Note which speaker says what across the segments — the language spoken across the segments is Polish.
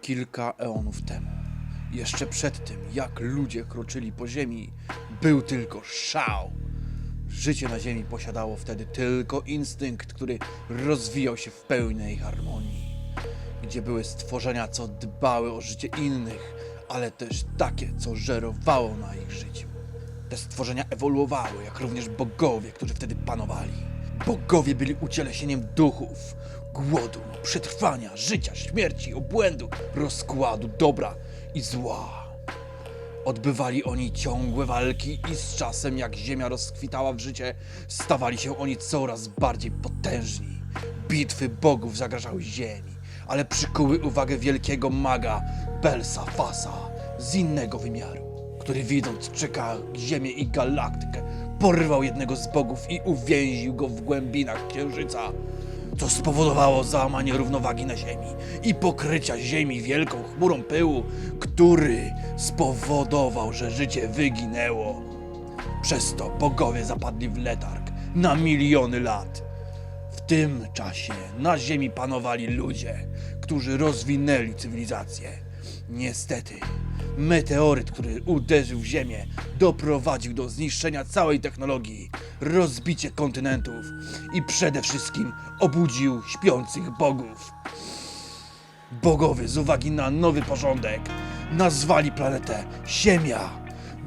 Speaker 1: Kilka eonów temu, jeszcze przed tym, jak ludzie kroczyli po ziemi, był tylko szał. Życie na ziemi posiadało wtedy tylko instynkt, który rozwijał się w pełnej harmonii. Gdzie były stworzenia, co dbały o życie innych, ale też takie, co żerowało na ich życiu. Te stworzenia ewoluowały, jak również bogowie, którzy wtedy panowali. Bogowie byli ucieleśnieniem duchów, głodu, przetrwania, życia, śmierci, obłędu, rozkładu, dobra i zła. Odbywali oni ciągłe walki i z czasem, jak ziemia rozkwitała w życie, stawali się oni coraz bardziej potężni. Bitwy bogów zagrażały ziemi, ale przykuły uwagę wielkiego maga Belsa Fasa z innego wymiaru, który widząc czeka ziemię i galaktykę, porwał jednego z bogów i uwięził go w głębinach księżyca co spowodowało załamanie równowagi na Ziemi i pokrycia Ziemi wielką chmurą pyłu, który spowodował, że życie wyginęło. Przez to bogowie zapadli w letarg na miliony lat. W tym czasie na Ziemi panowali ludzie, którzy rozwinęli cywilizację. Niestety, meteoryt, który uderzył w Ziemię, doprowadził do zniszczenia całej technologii, rozbicie kontynentów i przede wszystkim obudził śpiących bogów. Bogowie z uwagi na nowy porządek nazwali planetę Ziemia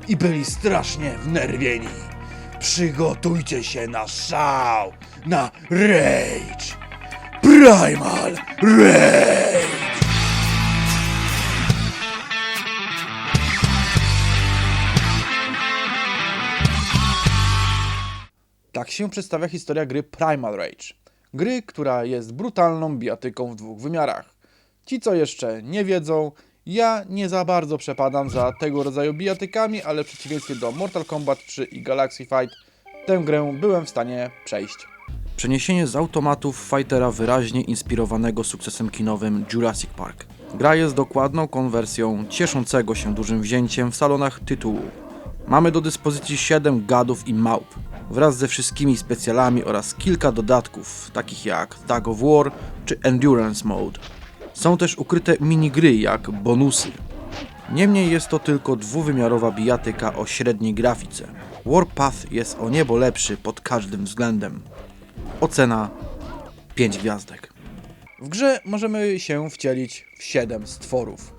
Speaker 1: i byli strasznie wnerwieni. Przygotujcie się na szał, na rage. Primal Rage! Tak się przedstawia historia gry Primal Rage. Gry, która jest brutalną bijatyką w dwóch wymiarach. Ci, co jeszcze nie wiedzą, ja nie za bardzo przepadam za tego rodzaju bijatykami, ale w przeciwieństwie do Mortal Kombat 3 i Galaxy Fight, tę grę byłem w stanie przejść. Przeniesienie z automatów fightera wyraźnie inspirowanego sukcesem kinowym Jurassic Park. Gra jest dokładną konwersją cieszącego się dużym wzięciem w salonach tytułu. Mamy do dyspozycji 7 gadów i małp, wraz ze wszystkimi specjalami oraz kilka dodatków, takich jak Tag of War czy Endurance Mode. Są też ukryte minigry jak bonusy. Niemniej jest to tylko dwuwymiarowa bijatyka o średniej grafice. Warpath jest o niebo lepszy pod każdym względem. Ocena 5 gwiazdek. W grze możemy się wcielić w 7 stworów.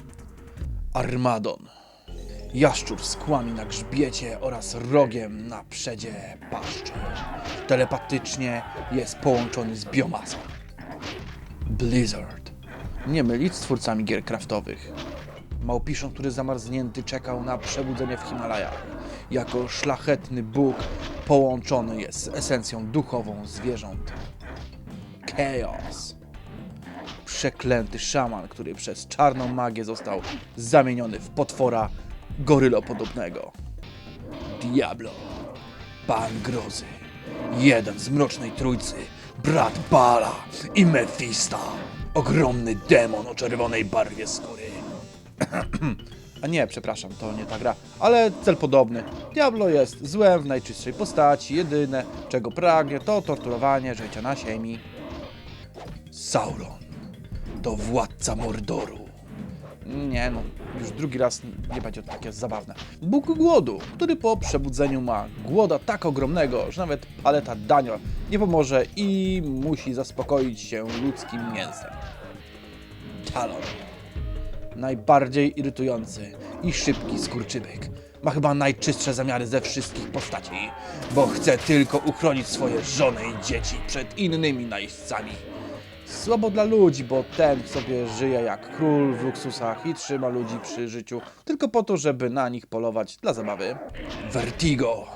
Speaker 1: Armadon. Jaszczur z kłami na grzbiecie oraz rogiem na przedzie paszczy. Telepatycznie jest połączony z biomasą. Blizzard. Nie mylić z twórcami gier kraftowych. Małpiszon, który zamarznięty czekał na przebudzenie w Himalajach. Jako szlachetny bóg połączony jest z esencją duchową zwierząt. Chaos. Przeklęty szaman, który przez czarną magię został zamieniony w potwora gorylopodobnego. Diablo. Pan Grozy. Jeden z Mrocznej Trójcy. Brat Bala i Mefista. Ogromny demon o czerwonej barwie skóry. A nie, przepraszam, to nie ta gra, ale cel podobny. Diablo jest złem w najczystszej postaci, jedyne czego pragnie to torturowanie życia na ziemi. Sauron to władca Mordoru. Nie no, już drugi raz nie będzie takie zabawne. Bóg głodu, który po przebudzeniu ma głoda tak ogromnego, że nawet paleta dania nie pomoże i musi zaspokoić się ludzkim mięsem. Talon. Najbardziej irytujący i szybki skurczybyk. Ma chyba najczystsze zamiary ze wszystkich postaci, bo chce tylko uchronić swoje żony i dzieci przed innymi najeźdźcami. Słabo dla ludzi, bo ten sobie żyje jak król w luksusach i trzyma ludzi przy życiu tylko po to, żeby na nich polować dla zabawy. Vertigo.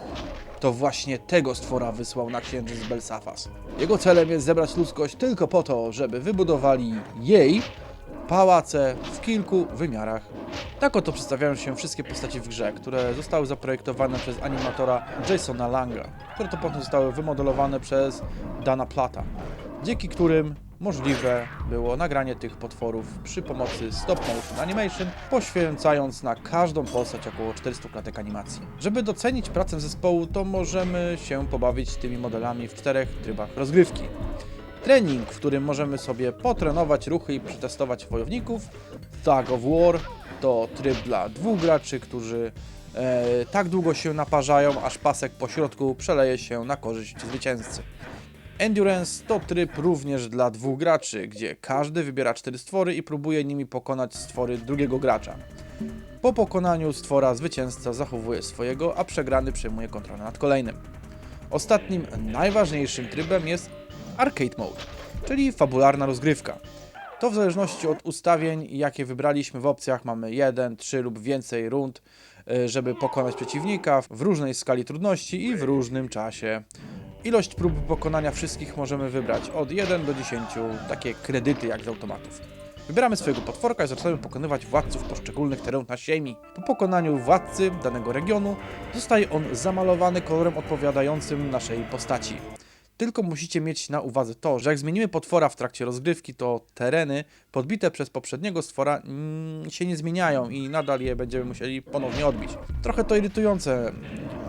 Speaker 1: To właśnie tego stwora wysłał na księżyc Belsafas. Jego celem jest zebrać ludzkość tylko po to, żeby wybudowali jej pałace w kilku wymiarach. Tak oto przedstawiają się wszystkie postacie w grze, które zostały zaprojektowane przez animatora Jasona Langa, które to potem zostały wymodelowane przez Dana Plata, dzięki którym możliwe było nagranie tych potworów przy pomocy stop motion animation, poświęcając na każdą postać około 400 klatek animacji. Żeby docenić pracę zespołu, to możemy się pobawić tymi modelami w czterech trybach rozgrywki. trening, w którym możemy sobie potrenować ruchy i przetestować wojowników. Tag of War to tryb dla dwóch graczy, którzy e, tak długo się naparzają, aż pasek po środku przeleje się na korzyść zwycięzcy. Endurance to tryb również dla dwóch graczy, gdzie każdy wybiera cztery stwory i próbuje nimi pokonać stwory drugiego gracza. Po pokonaniu stwora zwycięzca zachowuje swojego, a przegrany przejmuje kontrolę nad kolejnym. Ostatnim, najważniejszym trybem jest Arcade Mode, czyli fabularna rozgrywka. To w zależności od ustawień, jakie wybraliśmy w opcjach, mamy 1, 3 lub więcej rund, y, żeby pokonać przeciwnika w różnej skali trudności i w różnym czasie. Ilość prób pokonania wszystkich możemy wybrać od 1 do 10, takie kredyty jak z automatów. Wybieramy swojego potworka i zaczynamy pokonywać władców poszczególnych terenów na ziemi. Po pokonaniu władcy danego regionu zostaje on zamalowany kolorem odpowiadającym naszej postaci. Tylko musicie mieć na uwadze to, że jak zmienimy potwora w trakcie rozgrywki, to tereny podbite przez poprzedniego stwora mm, się nie zmieniają i nadal je będziemy musieli ponownie odbić. Trochę to irytujące,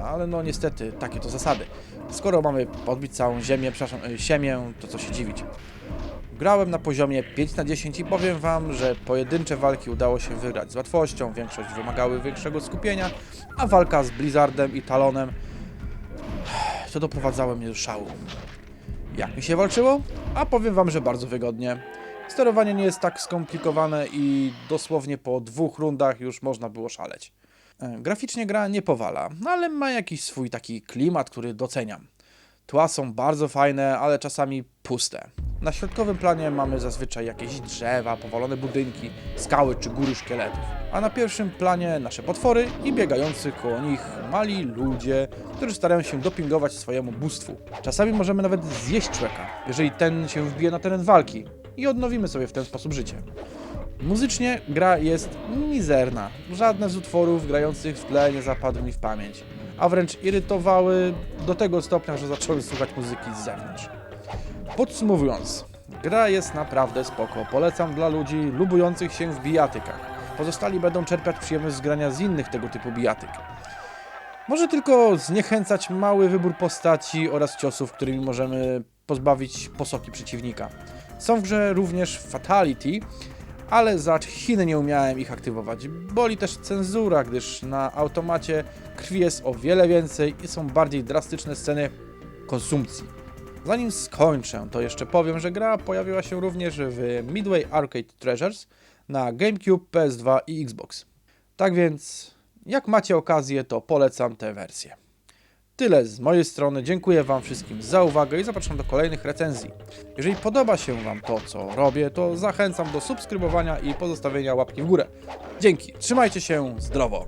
Speaker 1: ale no niestety takie to zasady. Skoro mamy podbić całą ziemię, przepraszam, y, ziemię, to co się dziwić. Grałem na poziomie 5 na 10 i powiem Wam, że pojedyncze walki udało się wygrać z łatwością, większość wymagały większego skupienia, a walka z Blizzardem i Talonem to doprowadzało mnie do szału. Jak mi się walczyło? A powiem Wam, że bardzo wygodnie. Sterowanie nie jest tak skomplikowane i dosłownie po dwóch rundach już można było szaleć. E, Graficznie gra nie powala, ale ma jakiś swój taki klimat, który doceniam. Tła są bardzo fajne, ale czasami puste. Na środkowym planie mamy zazwyczaj jakieś drzewa, powalone budynki, skały czy góry szkieletów. A na pierwszym planie nasze potwory i biegający koło nich mali ludzie, którzy starają się dopingować swojemu bóstwu. Czasami możemy nawet zjeść człowieka, jeżeli ten się wbije na teren walki i odnowimy sobie w ten sposób życie. Muzycznie gra jest mizerna. Żadne z utworów grających w tle nie zapadły mi w pamięć, a wręcz irytowały do tego stopnia, że zacząłem słuchać muzyki z zewnątrz. Podsumowując, gra jest naprawdę spoko. Polecam dla ludzi lubujących się w bijatykach. Pozostali będą czerpiać przyjemność z grania z innych tego typu bijatyk. Może tylko zniechęcać mały wybór postaci oraz ciosów, którymi możemy pozbawić posoki przeciwnika. Są w grze również Fatality, ale za Chiny nie umiałem ich aktywować. Boli też cenzura, gdyż na automacie krwi jest o wiele więcej i są bardziej drastyczne sceny konsumpcji. Zanim skończę, to jeszcze powiem, że gra pojawiła się również w Midway Arcade Treasures na GameCube, PS2 i Xbox. Tak więc, jak macie okazję, to polecam tę wersję. Tyle z mojej strony. Dziękuję Wam wszystkim za uwagę i zapraszam do kolejnych recenzji. Jeżeli podoba się Wam to, co robię, to zachęcam do subskrybowania i pozostawienia łapki w górę. Dzięki, trzymajcie się zdrowo.